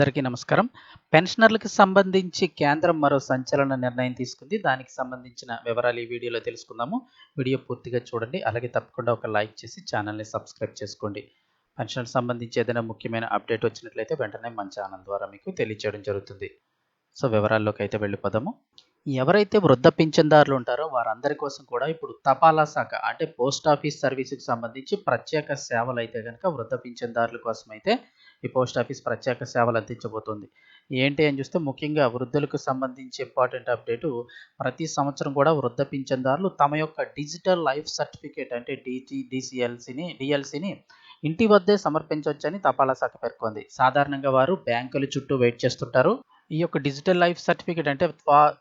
అందరికీ నమస్కారం. పెన్షనర్లకు సంబంధించి కేంద్రం మరో సంచలన నిర్ణయం తీసుకుంది. దానికి సంబంధించిన వివరాలు ఈ వీడియోలో తెలుసుకుందాము. వీడియో పూర్తిగా చూడండి. అలాగే తప్పకుండా ఒక లైక్ చేసి ఛానల్ని సబ్స్క్రైబ్ చేసుకోండి. పెన్షన్కి సంబంధించి ఏదైనా ముఖ్యమైన అప్డేట్ వచ్చినట్లయితే వెంటనే మన ఛానల్ ద్వారా మీకు తెలియజేయడం జరుగుతుంది. సో వివరాల్లోకి అయితే వెళ్ళిపోదాము. ఎవరైతే వృద్ధ పింఛన్దారులు ఉంటారో వారందరి కోసం కూడా ఇప్పుడు తపాలా శాఖ అంటే పోస్ట్ ఆఫీస్ సర్వీస్కి సంబంధించి ప్రత్యేక సేవలు అయితే కనుక వృద్ధ పింఛన్దారుల కోసం అయితే ఈ పోస్ట్ ఆఫీస్ ప్రత్యేక సేవలు అందించబోతుంది. ఏంటి అని చూస్తే ముఖ్యంగా వృద్ధులకు సంబంధించి ఇంపార్టెంట్ అప్డేటు ప్రతి సంవత్సరం కూడా వృద్ధ పింఛన్దారులు తమ యొక్క డిజిటల్ లైఫ్ సర్టిఫికేట్ అంటే డిటి డిసిఎల్సిని డిఎల్సిని ఇంటి వద్దే సమర్పించవచ్చని తపాలా శాఖ పేర్కొంది. సాధారణంగా వారు బ్యాంకుల చుట్టూ వెయిట్ చేస్తుంటారు. ఈ యొక్క డిజిటల్ లైఫ్ సర్టిఫికేట్ అంటే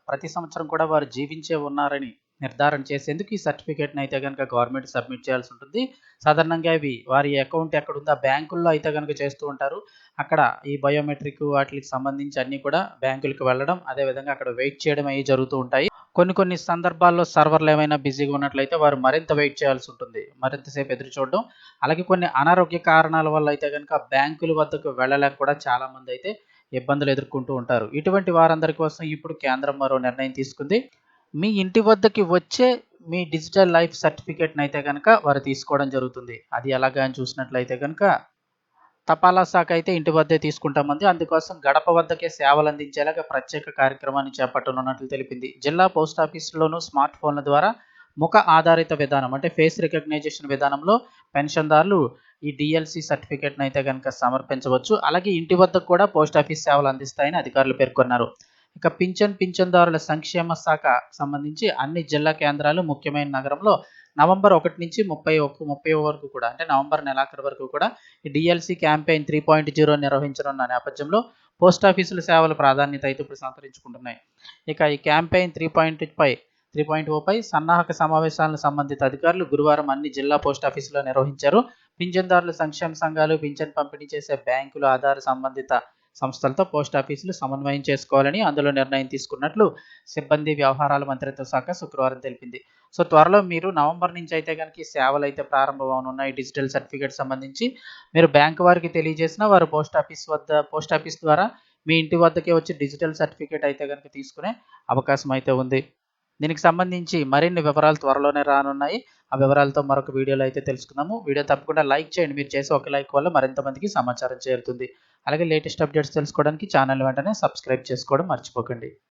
ప్రతి సంవత్సరం కూడా వారు జీవించే ఉన్నారని నిర్ధారణ చేసేందుకు ఈ సర్టిఫికేట్ని అయితే కనుక గవర్నమెంట్ సబ్మిట్ చేయాల్సి ఉంటుంది. సాధారణంగా ఇవి వారి అకౌంట్ ఎక్కడ ఉందో ఆ బ్యాంకుల్లో అయితే కనుక చేస్తూ ఉంటారు. అక్కడ ఈ బయోమెట్రిక్ వాటికి సంబంధించి అన్నీ కూడా బ్యాంకులకు వెళ్ళడం అదేవిధంగా అక్కడ వెయిట్ చేయడం అవి జరుగుతూ ఉంటాయి. కొన్ని కొన్ని సందర్భాల్లో సర్వర్లు ఏమైనా బిజీగా ఉన్నట్లయితే వారు మరింత వెయిట్ చేయాల్సి ఉంటుంది. మరింతసేపు ఎదురు చూడడం. అలాగే కొన్ని అనారోగ్య కారణాల వల్ల అయితే కనుక బ్యాంకుల వద్దకు వెళ్ళలేక కూడా చాలా మంది అయితే ఇబ్బందులు ఎదుర్కొంటూ ఉంటారు. ఇటువంటి వారందరి కోసం ఇప్పుడు కేంద్రం మరో నిర్ణయం తీసుకుంది. మీ ఇంటి వద్దకి వచ్చే మీ డిజిటల్ లైఫ్ సర్టిఫికేట్ని అయితే కనుక వారు తీసుకోవడం జరుగుతుంది. అది ఎలాగా అని చూసినట్లయితే కనుక తపాలా శాఖ అయితే ఇంటి వద్దే తీసుకుంటామంది. అందుకోసం గడప వద్దకే సేవలు అందించేలాగా ప్రత్యేక కార్యక్రమాన్ని చేపట్టనున్నట్లు తెలిపింది. జిల్లా పోస్ట్ ఆఫీసులోనూ స్మార్ట్ ఫోన్ల ద్వారా ముఖ ఆధారిత విధానం అంటే ఫేస్ రికగ్నైజేషన్ విధానంలో పెన్షన్దారులు ఈ డిఎల్సి సర్టిఫికేట్ని అయితే కనుక సమర్పించవచ్చు. అలాగే ఇంటి వద్దకు కూడా పోస్ట్ ఆఫీస్ సేవలు అందిస్తాయని అధికారులు పేర్కొన్నారు. ఇక పింఛన్ పింఛన్దారుల సంక్షేమ శాఖ సంబంధించి అన్ని జిల్లా కేంద్రాలు ముఖ్యమైన నగరంలో నవంబర్ ఒకటి నుంచి ముప్పై ఒక ముప్పై వరకు కూడా అంటే నవంబర్ నెలాఖరు వరకు కూడా ఈ DLC campaign three point zero నిర్వహించనున్న నేపథ్యంలో పోస్ట్ ఆఫీసుల సేవల ప్రాధాన్యత అయితే ఇప్పుడు సంతరించుకుంటున్నాయి. ఇక ఈ క్యాంపెయిన్ త్రీ పాయింట్ పై త్రీ పాయింట్ ఓపై సన్నాహక సమావేశాలను సంబంధిత అధికారులు గురువారం అన్ని జిల్లా పోస్ట్ ఆఫీసులో నిర్వహించారు. పింఛన్దారుల సంక్షేమ సంఘాలు పింఛన్ పంపిణీ చేసే బ్యాంకులు ఆధార్ సంబంధిత సంస్థలతో పోస్ట్ ఆఫీసులు సమన్వయం చేసుకోవాలని అందులో నిర్ణయం తీసుకున్నట్లు సిబ్బంది వ్యవహారాల మంత్రిత్వ శాఖ శుక్రవారం తెలిపింది. సో త్వరలో మీరు నవంబర్ నుంచి అయితే కనుక సేవలు అయితే ప్రారంభమవునున్నాయి. డిజిటల్ సర్టిఫికేట్ సంబంధించి మీరు బ్యాంకు వారికి తెలియజేసిన వారు పోస్ట్ ఆఫీస్ వద్ద పోస్ట్ ఆఫీస్ ద్వారా మీ ఇంటి వద్దకే వచ్చి డిజిటల్ సర్టిఫికేట్ అయితే కనుక తీసుకునే అవకాశం అయితే ఉంది. దీనికి సంబంధించి మరిన్ని వివరాలు త్వరలోనే రానున్నాయి. ఆ వివరాలతో మరొక వీడియోలో అయితే తెలుసుకుందాము. వీడియో తప్పకుండా లైక్ చేయండి. మీరు చేసే ఒక లైక్ వల్ల మరింత మందికి సమాచారం చేరుతుంది. అలాగే లేటెస్ట్ అప్డేట్స్ తెలుసుకోవడానికి ఛానల్ వెంటనే సబ్స్క్రైబ్ చేసుకోవడం మర్చిపోకండి.